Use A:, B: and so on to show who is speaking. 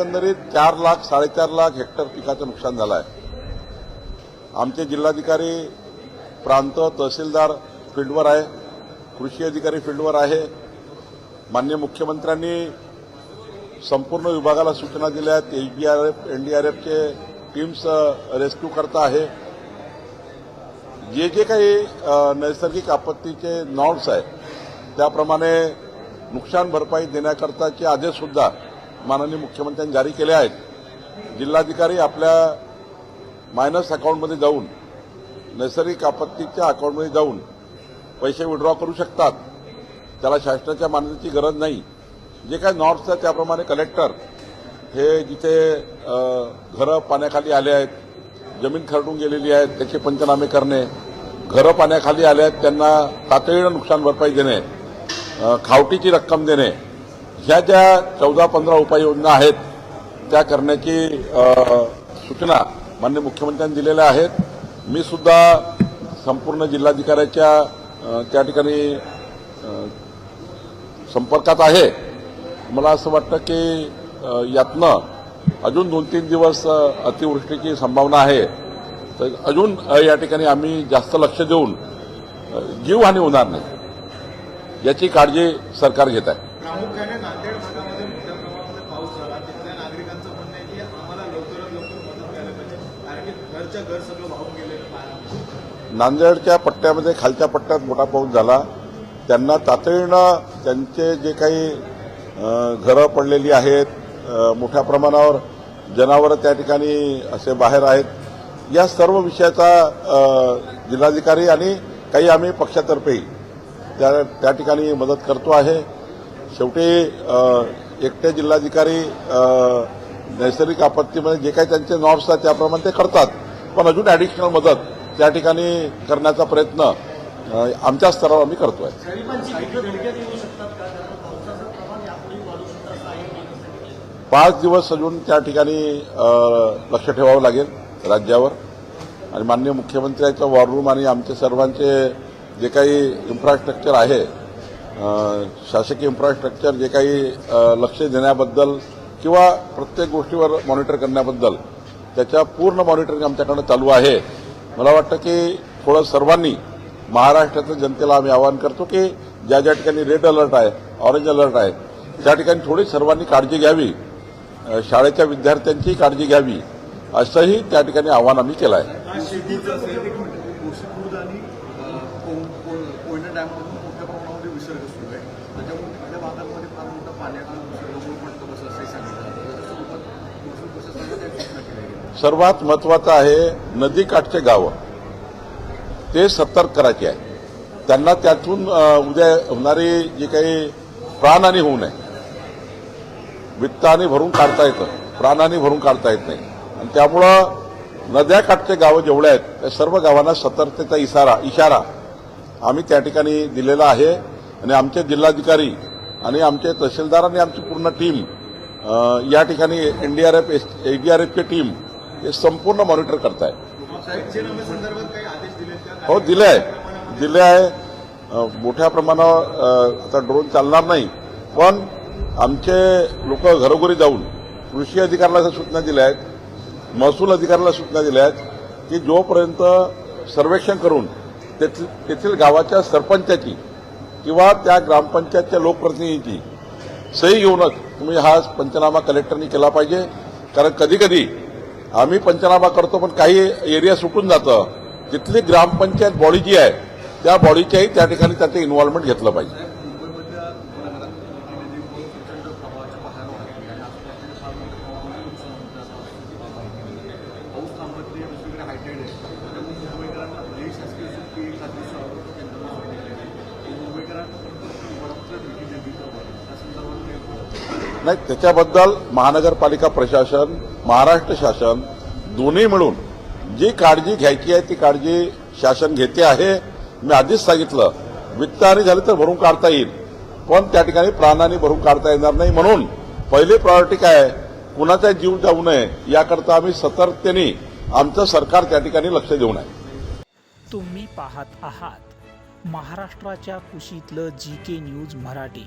A: एकंदरीत चार लाख साडेचार लाख हेक्टर पिकाचं नुकसान झालं आहे. आमचे जिल्हाधिकारी प्रांत तहसीलदार फील्डवर आहे कृषी अधिकारी फील्डवर आहे. मान्य मुख्यमंत्र्यांनी संपूर्ण विभागाला सूचना दिल्या आहेत. एचडीआरएफ एनडीआरएफचे टीम्स रेस्क्यू करता आहे. जे जे काही नैसर्गिक आपत्तीचे नॉर्म्स आहेत त्याप्रमाणे नुकसान भरपाई देण्याकरताचे आदेशसुद्धा माननीय मुख्यमंत्र्यांनी जारी केले आहेत. जिल्हाधिकारी आपल्या मायनस अकाउंटमध्ये जाऊन नैसर्गिक आपत्तीच्या अकाउंटमध्ये जाऊन पैसे विड्रॉ करू शकतात. त्याला शासनाच्या मान्यतेची गरज नाही. जे काही नॉर्थचं त्याप्रमाणे कलेक्टर हे जिथे घरं पाण्याखाली आले आहेत जमीन खरडून गेलेली आहे त्याचे पंचनामे करणे घरं पाण्याखाली आले आहेत त्यांना तातडीनं नुकसान भरपाई देणे खावटीची रक्कम देणे ह्या ज्या चौदा पंधरा उपाययोजना आहेत त्या करण्याची सूचना मान्य मुख्यमंत्र्यांनी दिलेल्या आहेत. मी सुद्धा संपूर्ण जिल्हाधिकाऱ्याच्या त्या ठिकाणी संपर्कात आहे. मला असं वाटतं की यातनं अजून दोन तीन दिवस अतिवृष्टीची संभावना आहे. तर अजून या ठिकाणी आम्ही जास्त लक्ष देऊन जीवहानी होणार नाही याची काळजी सरकार घेत आहे.
B: प्रामुख्याने नांदेड भागामध्ये मोठ्या प्रमाणामध्ये पाऊस झाला. तिथल्या नागरिकांचं म्हणणं आहे की आम्हाला लवकरात लवकर मदत द्यायला पाहिजे. कारण की घरच्या घर सगळं वाहून गेलेलं
A: नांदेडच्या पट्ट्यामध्ये खालच्या पट्ट्यात मोठा पाऊस झाला. त्यांना तातडीनं त्यांचे जे काही घरं पडलेली आहेत मोठ्या प्रमाणावर जनावरं त्या ठिकाणी असे बाहेर आहेत. या सर्व विषयाचा जिल्हाधिकारी आणि काही आम्ही पक्षातर्फेही त्या त्या ठिकाणी मदत करतो आहे. शेवटी एकटे जिल्हाधिकारी नैसर्गिक आपत्तीमध्ये जे काही त्यांचे नॉर्म्स आहेत त्याप्रमाणे ते करतात. पण अजून ॲडिशनल मदत त्या ठिकाणी करण्याचा प्रयत्न आमच्या स्तरावर आम्ही करतोय. पाच दिवस अजून त्या ठिकाणी लक्ष ठेवावं लागेल राज्यावर. आणि माननीय मुख्यमंत्र्यांचं वॉर रूम आणि आमचे सर्वांचे जे काही इन्फ्रास्ट्रक्चर आहे शासकीय इन्फ्रास्ट्रक्चर जे काही लक्ष देण्याबद्दल किंवा प्रत्येक गोष्टीवर मॉनिटर करण्याबद्दल त्याच्या पूर्ण मॉनिटरिंग आमच्याकडनं चालू आहे. मला वाटतं की थोडं सर्वांनी महाराष्ट्रातल्या जनतेला आम्ही आवाहन करतो की ज्या ज्या ठिकाणी रेड अलर्ट आहे ऑरेंज अलर्ट आहे त्या ठिकाणी थोडी सर्वांनी काळजी घ्यावी. शाळेच्या विद्यार्थ्यांची काळजी घ्यावी असंही त्या ठिकाणी आवाहन आम्ही केलं आहे
B: शेतीचं असेल एक मिनिट गोसीखुर्द आणि अ, को- को- कोयना डॅममधून मोठ्या प्रमाणामध्ये विसर्ग सुरू आहे त्याच्यामुळे तिथल्या भागांमध्ये फार मोठा पाण्याचा विसर्ग होऊ पडतो असं असंही सांगितलं जातं त्याच्यासोबत महसूल प्रशासनाने त्या सूचना केल्या गेल्या
A: सर्वात महत्वाचं आहे नदीकाठचे गावं. ते सतर्क करायचे आहे. त्यांना त्यातून उद्या होणारी जी काही प्राणहानी होऊ नये. वित्ताने भरून काढता येतं. प्राणहानी भरून काढता येत नाही. आणि त्यामुळं नद्याकाठचे गावं जेवढे आहेत त्या सर्व गावांना सतर्कतेचा इशारा इशारा आम्ही त्या ठिकाणी दिलेला आहे. आणि आमचे जिल्हाधिकारी आणि आमचे तहसीलदार आणि आमची पूर्ण टीम या ठिकाणी एनडीआरएफ एडीआरएफची टीम हे संपूर्ण मॉनिटर करताय. हो दिले आहे. दिले आहे मोठ्या प्रमाणावर आता ड्रोन चालणार नाही. पण आमचे लोक घरोघरी जाऊन कृषी अधिकाऱ्याला सूचना दिल्या आहेत महसूल अधिकाऱ्याला सूचना दिल्या आहेत की जोपर्यंत सर्वेक्षण करून तेथील तेथील गावाच्या सरपंचाची किंवा त्या ग्रामपंचायतच्या लोकप्रतिनिधीची सही घेऊनच तुम्ही हा पंचनामा कलेक्टरनी केला पाहिजे. कारण कधी कधी आम्ही पंचनामा करतो पण काही एरिया सुटून जातं. तिथली ग्रामपंचायत बॉडी जी आहे त्या बॉडीच्याही त्या ठिकाणी त्याचं इन्व्हॉल्वमेंट घेतलं पाहिजे
B: मुंबईमधल्या उपनगरात नदी प्रचंड प्रवाहाच्या बाहेर वाहते आणि आसपासच्या फार मोठ्या प्रमाणामध्ये नुकसान होतं असं वाटतं. पाऊस थांबत नाही दुसरीकडे हायटेड आहे त्यामुळे मुंबईकरांना भलेही शासकीय सुट्टी एखाद दिवस केंद्राला सांगितलेली आहे मुंबईकरांना वडापावच्या भेटी दिली तर त्या संदर्भात काही बोला.
A: नाही त्याच्याबद्दल महानगरपालिका प्रशासन महाराष्ट्र शासन दोन्ही मिळून जी काळजी घ्यायची आहे ती काळजी शासन घेते आहे. मी आधीच सांगितलं वित्तहानी झाली तर भरून काढता येईल. पण त्या ठिकाणी प्राणांनी भरून काढता येणार नाही म्हणून पहिली प्रायोरिटी काय कुणाचा जीव जाऊ नये याकरता आम्ही सतर्कतेने आमचं सरकार त्या ठिकाणी लक्ष देऊन आहे.
C: तुम्ही पाहत आहात महाराष्ट्राच्या कुशीतलं जी के न्यूज मराठी.